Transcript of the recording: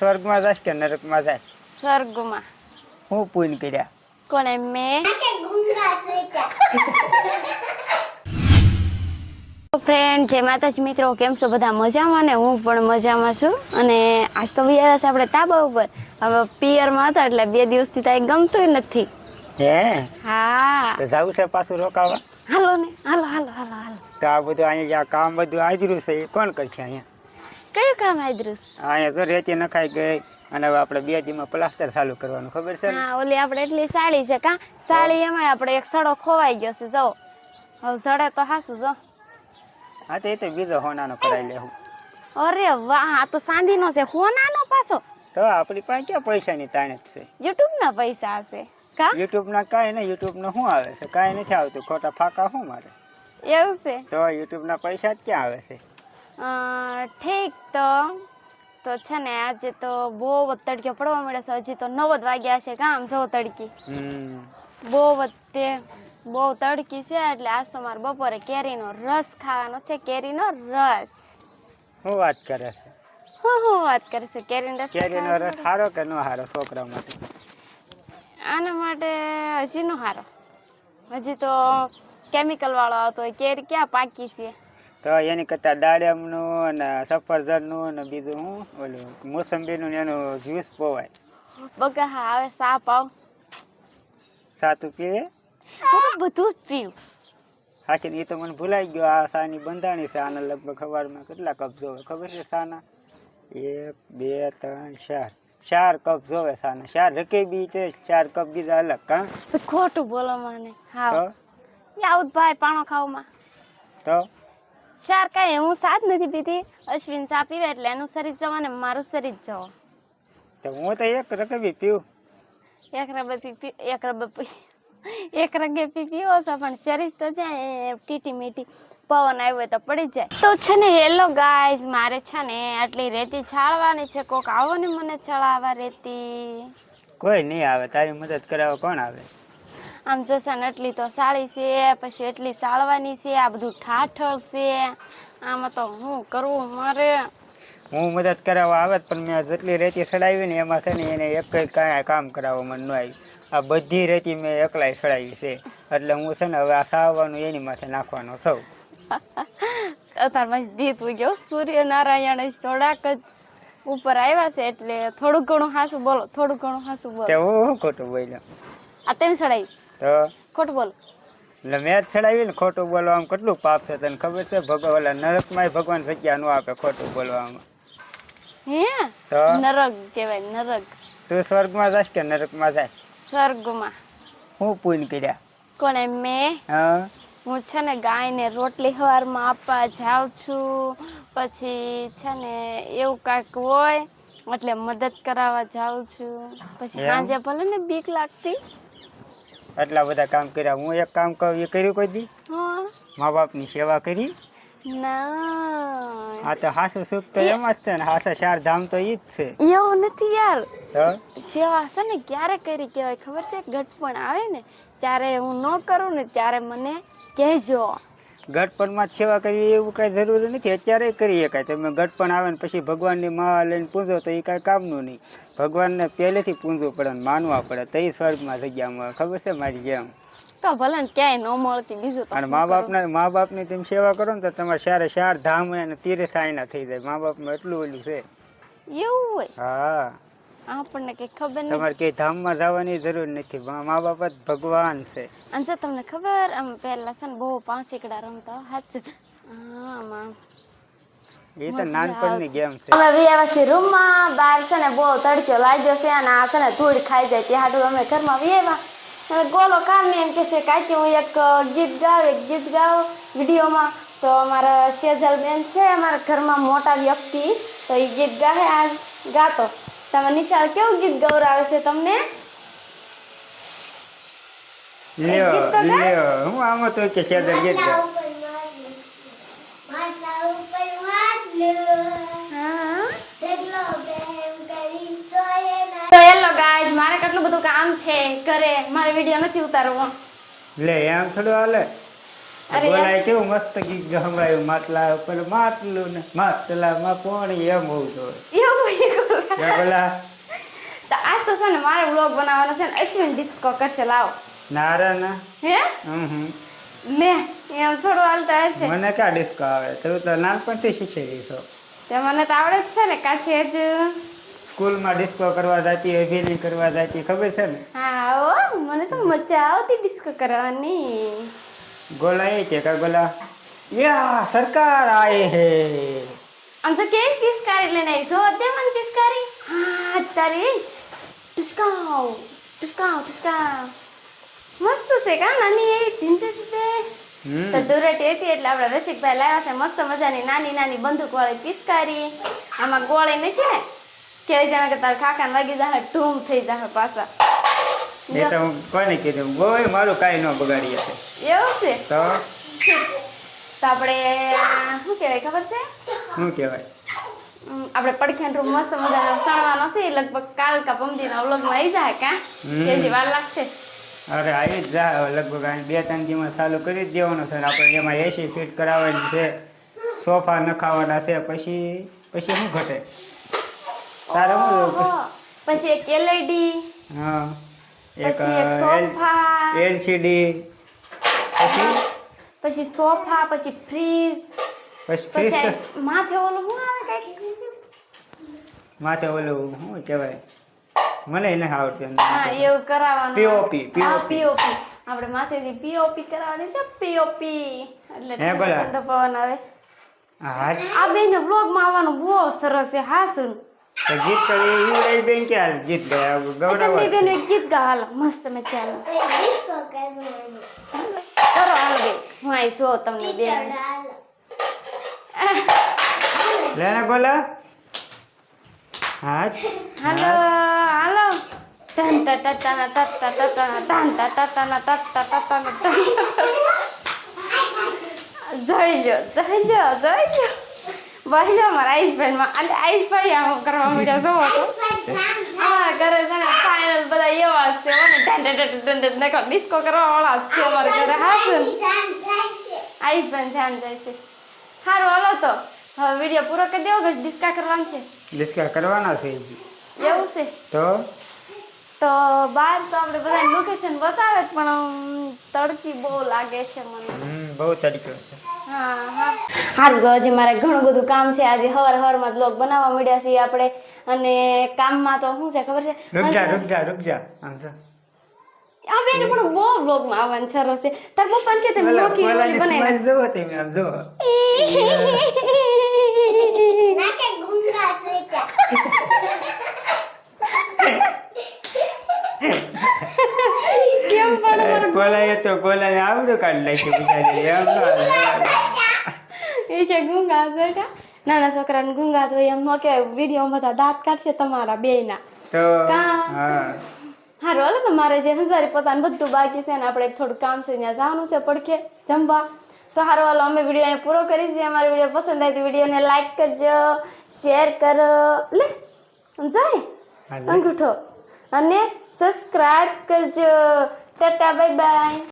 સ્વર્ગમાં જાય કે નરકમાં જાય સ્વર્ગમાં. હું પૂન કર્યા? કોને મેં? ફ્રેન્ડ જે માતાજી મિત્રો કેમ છો બધા? મજામાં ને? હું પણ મજામાં છું. અને આજ તો બી આવ્યા છે આપણે તાબા ઉપર. હવે પિયરમાં હતા એટલે બે દિવસથી તો ગમતું નથી. હે? હા. તો જવું છે પાછું રોકાવા? હાલો ને. હાલો હાલો હાલો હાલો. તો આ બધું અહીંયા કામ બધું આજરું છે એ કોણ કરશે અહીંયા? કયું કામ આદરુસ અહીંયા તો રેતી નખાઈ ગઈ. અને હવે આપણે બે દીમાં પ્લાસ્ટર ચાલુ કરવાનું ખબર છે હા ઓલી આપણે એટલી સાળી છે કા? સાડી એમાં આપણે એક સડો ખોવાઈ ગયો છે જો. હવે સડે તો હાસું જો. હા તો એ તો બીજો હોનાનો કરાવી લેવું અરે વાહ આ તો સાંધીનો છે. હોનાનો પાછો? તો આપણી પાસે ક્યાં પૈસાની તાણેત છે? યુટ્યુબ ના પૈસા હશે કા? યુટ્યુબના કાંઈ નહીં નો શું આવે છે? કાંઈ નથી આવતું. ખોટા ફાકા શું મારે? એવું છે? તો યુટ્યુબના પૈસા જ ક્યાં આવે છે? ઠીક તો તો છે ને આજે તો બહુ જ તડકે પડવા મળે છે. હજી તો નવ જ વાગ્યા છે કામ જો તડકી. બહુ તે બહુ તડકી છે એટલે આજ તો મારે બપોરે કેરીનો રસ ખાવાનો છે કેરીનો રસ. હું વાત કરે છે? હું હું વાત કરે છે? કેરીનો રસ કેરીનો રસ સારો કે નો સારો છોકરા માટે? આના માટે હજી નો સારો હજી તો કેમિકલ વાળો આવતો હોય કેરી ક્યાં પાકી છે? તો એની કરતાં દાડમનું અને સફરજનનું અને બીજું શું ઓલું મોસંબીનું ને એનું જ્યુસ પોવાય. બગા હા આવે સા પાવ. સાતું પીવે? હું બધું જ પીવું સાચી એ તો મને ભૂલાઈ ગયો. આ સાની બંધાણી છે. આના લગભગ સવારમાં કેટલા કપ જોવે? ખબર છે સાના? એક બે ત્રણ ચાર. ચાર કપ જોવે સાના. ચાર રકે બી છે ચાર કપ બીજા અલગ કા ખોટું બોલો મને. હા તો? આવું ભાઈ પાણો ખાવામાં. તો? ચાર કાંઈ હું સાથ નથી પીતી અશ્વિન ચા પીવે એટલે એનું શરીર જવા ને મારું શરીર જવો. તો હું તો એક રકેબી પીવું એક રબે પી એક રબે પી એક રંગે પી પીવો છો પણ શરીર તો જાય ટીટી મીટી. પવન આવ્યો હોય તો પડી જાય. તો છે ને હેલો ગાઈઝ મારે છે ને આટલી રેતી છાળવાની છે કોક આવો ને મને છળાવા રેતી. કોઈ નહીં આવે તારી મદદ કરાવવા કોણ આવે? આમ જશે ને એટલી તો સાળી છે પછી એટલી સાળવાની છે આ બધું ઠાઠળ છે. આમાં તો હું કરવું મારે? હું મદદ કરાવવા આવે પણ મેં જેટલી રેતી સડાવી ને એમાં છે ને એને એક કાંઈ કામ કરાવવા મને ન આવી આ બધી રેતી મેં એકલાય સડાવી છે એટલે હું છે ને હવે આ સાવવાનું એની માથે નાખવાનો સૌ અત્યારમાં જીત ગયો સૂર્યનારાયણ જ થોડાક જ ઉપર આવ્યા છે એટલે થોડું ઘણું હાસું બોલો થોડું ઘણું હાસું બોલો. હું ખોટું બોલ્યો? આ તેમ સડાઈ. તો ખોટું બોલો. એટલે મેં જ ને ખોટું બોલવા કેટલું પાપ છે તને ખબર છે? ભગવાન ઓલા નરકમાંય ભગવાન જગ્યા ન આપે ખોટું બોલવામાં. હે? તો નરક કહેવાય નરક. તું સ્વર્ગમાં જાશ કે નરકમાં જાય સ્વર્ગમાં. હું પૂન કર્યા? કોને મેં? હા. હું છે ને ગાયને રોટલી સવારમાં આપવા જાઉં છું. પછી છે ને એવું કાંઈક હોય એટલે મદદ કરાવવા જાઉં છું. પછી સાંજે ભલે ને બીક લાગતી. આટલા બધા કામ કર્યા. હું એક કામ કહું એ કર્યું કોઈ દી? હા. મા બાપની સેવા કરી? ના. આ તો હાસુ સુખ તો એમાં જ છે ને હાસા શાર ધામ તો ઈ જ છે. એવું નથી યાર. સેવા છે ને ક્યારે કરી કહેવાય ખબર છે? ગટપણ આવે ને ત્યારે હું ન કરું ને ત્યારે મને કહેજો. ગઢપણમાં જ સેવા કરવી એવું કાંઈ જરૂરી નથી. અત્યારે કરી શકાય તમે ગઢપણ આવે ને પછી ભગવાનની મા લઈને પૂંજો તો એ કાંઈ કામનું નહીં. ભગવાનને પહેલેથી પૂંજવું પડે ને માનવા પડે. તો એ સ્વર્ગમાં જગ્યા મળે ખબર છે મારી જેમ? તો ભલે ક્યાંય ન મળતી બીજું અને મા? બાપને મા બાપની તમે સેવા કરો ને તો તમારે સારે ચાર ધામ અને તીર્થ આઈના થઈ જાય. મા બાપમાં એટલું ઓલું છે. એવું હોય? હા. આપણને કઈ ખબર નથી. તમારે કઈ ધામમાં જવાની જરૂર નથી મા બાપ જ ભગવાન છે. અને જો તમને ખબર આમ પહેલા છે ને બહુ પાંચીકડા રમતા હાચું? આમાં એ તો નાનપણની ગેમ છે. અમે વિયાવાસી રૂમમાં બહાર છે ને બહુ તડક્યો લાગ્યો છે અને આ છે ને ધૂળ ખાઈ જાય તે હાડું અમે ઘરમાં વિયાવા અને ગોલો કામને એમ કે છે કાકી હું એક ગીત ગાવ એક ગીત ગાવ વિડીયોમાં. તો અમારા સેજલબેન છે અમારા ઘરમાં મોટા વ્યક્તિ તો એ ગીત ગાહે આજ ગાતો. તમે નિશાળ કેવું ગીત ગૌરાવે છે તમને? લ્યો. લ્યો હું આમાં તો કે સેદર ગીત મારે કેટલું બધું કામ છે ઘરે. મારે વીડિયો નથી ઉતારવો. લે એમ થોડું હાલે. અરે બોલાય કેવું મસ્ત ગીત ગમરાયું માટલા ઉપર માટલું ને માટલામાં પોણી એમ હોવું જોઈએ. ક્યાં બોલા તો આજ તો છે ને મારે બ્લોગ બનાવવાનો છે ને અશ્વિન ડિસ્કો કરશે લાવો. નારા ના. હે? હમ એમ થોડું હાલતા હશે. મને ક્યાં ડિસ્કો આવે? તું તો નાનપણથી શીખી છો. તે મને તો આવડે જ છે ને કાચે જ. સ્કૂલમાં ડિસ્કો કરવા જતી અભિનય કરવા જતી ખબર છે ને? હા ઓ મને તો મજા આવતી ડિસ્કો કરવાની. ગોલા એ કે કા ગોલા? યા સરકાર આયે હે. કેવી પિસ્કારી લઈને આવી છો દે મને પિસ્કારી હા તારી ટુસકાવ ટુસકાવ ટુસકાવ મસ્ત છે કા નાની ઢીંઢ ઢીંઢ. હમ તો ધૂળેટી હતી એટલે આપણે રસિકભાઈ લાવ્યા છે મસ્ત મજાની નાની નાની બંદૂક વાળી પિસ્કારી આમાં ગોળી નથી ને કે જાણે કે તારા કાકાને વાગી જાય ઢૂમ થઈ જાય પાછા એ તો કોને કીધું બોય મારું કાંઈ ન બગાડી હશે એવું છે તો તો આપણે શું કહેવાય ખબર છે શું કહેવાય? આપણે પડખ્યાન રૂમ મસ્ત મજાનો સણવાનો છે લગભગ કાલ કા પમદીના વ્લોગમાં આવી જાય કા? હમ. કે હજી વાર લાગશે. અરે આવી જ જા. લગભગ અહીં બે ત્રણ દિવસમાં ચાલુ કરી જ દેવાનું છે આપણે એમાં એસી ફિટ કરાવવાની છે સોફા નખાવાના છે પછી પછી શું ઘટે? તારે શું પછી એક એલઈડી હા એક એક સોફા. એલસીડી પછી? પછી સોફા પછી ફ્રીજ પછી આ માથે ઓલું શું આવે કંઈક? માથે ઓલું શું કહેવાય? મને એને આવડતું હા એવું કરાવવાનું. પીઓપી પીઓપી આપણે માથેથી પીઓપી કરાવવાની છે પીઓપી એટલે ઠંડો પવન આવે. આ બેન વ્લોગમાં આવવાનું બહુ સરસ છે હા સુન તો ગીત તો યુવરાજ બેન કે હાલ ગીત ગયા તમે બેન એક ગીત ગા હાલ મસ્ત મજાનું. કરો હાલ બે. હું આઈ છો તમને બેન લેને બોલા હા હાલો હાલો ટન ટા ટા ટા ના ટા ટા ટા ટા ના ટન ટા ટા ટા ના ટા ટા ટા ટા ના ટન ટા ટા. જઈ લો જઈ લો જઈ લો મારા આઈસભાઈ માં અને આઈસભાઈ આમ કરવા માંડ્યા જો તો અમારા ઘરે છે ને ફાઇનલ બધા એવા હશે મને ઢન ઢન ઢન ઢન ડિસ્કો કરવા વાળા હશે અમારા ઘરે હા છે ને આઈસભાઈ ધ્યાન જાય છે સારું હાલો તો. હવે વીડિયો પૂરો કરી દેવો કે ડિસ્કા કરવાનો છે? ડિસ્કા કરવાના છે. એવું છે? તો? તો બહાર તો આપણે બધા લોકેશન બતાવે પણ તડકી બહુ લાગે છે મને. બહુ તડક્યો છે. હા હા. સારું તો હજી મારે ઘણું બધું કામ છે. આજે હવાર હવારમાં લોક બનાવવા મળ્યા છીએ આપણે. અને કામમાં તો શું છે ખબર છે? રૂક જા રૂક જા રૂક જા. આમ તો. આ બેન પણ બહુ બ્લોગમાં આવવાનું સરસ છે. તાર પપ્પાને કે તમે નોકી ઓલી બનાવી જોવો તમે આમ જોવો. કેમ પણ ગોલાએ તો ગોલાને આવડું કાઢ નાખ્યું બિચારી એમ. એ કે ગુંગા કા નાના છોકરાને ગુંગા તો એમ નો કે વીડિયો બધા દાંત કાઢશે તમારા બેયના. તો? હા. હારું હાલો તો મારે જે હંસવારી પોતાનું બધું બાકી છે ને આપણે થોડું કામ છે ત્યાં જવાનું છે પડખે જમવા. તો હારો હાલો અમે વીડિયો અહીંયા પૂરો કરી છે અમારો વીડિયો પસંદ આવે તો વિડીયોને લાઈક કરજો શેર કરો. લે જાય. અંગૂઠો. અને સબસ્ક્રાઇબ કરજો. Tata bye bye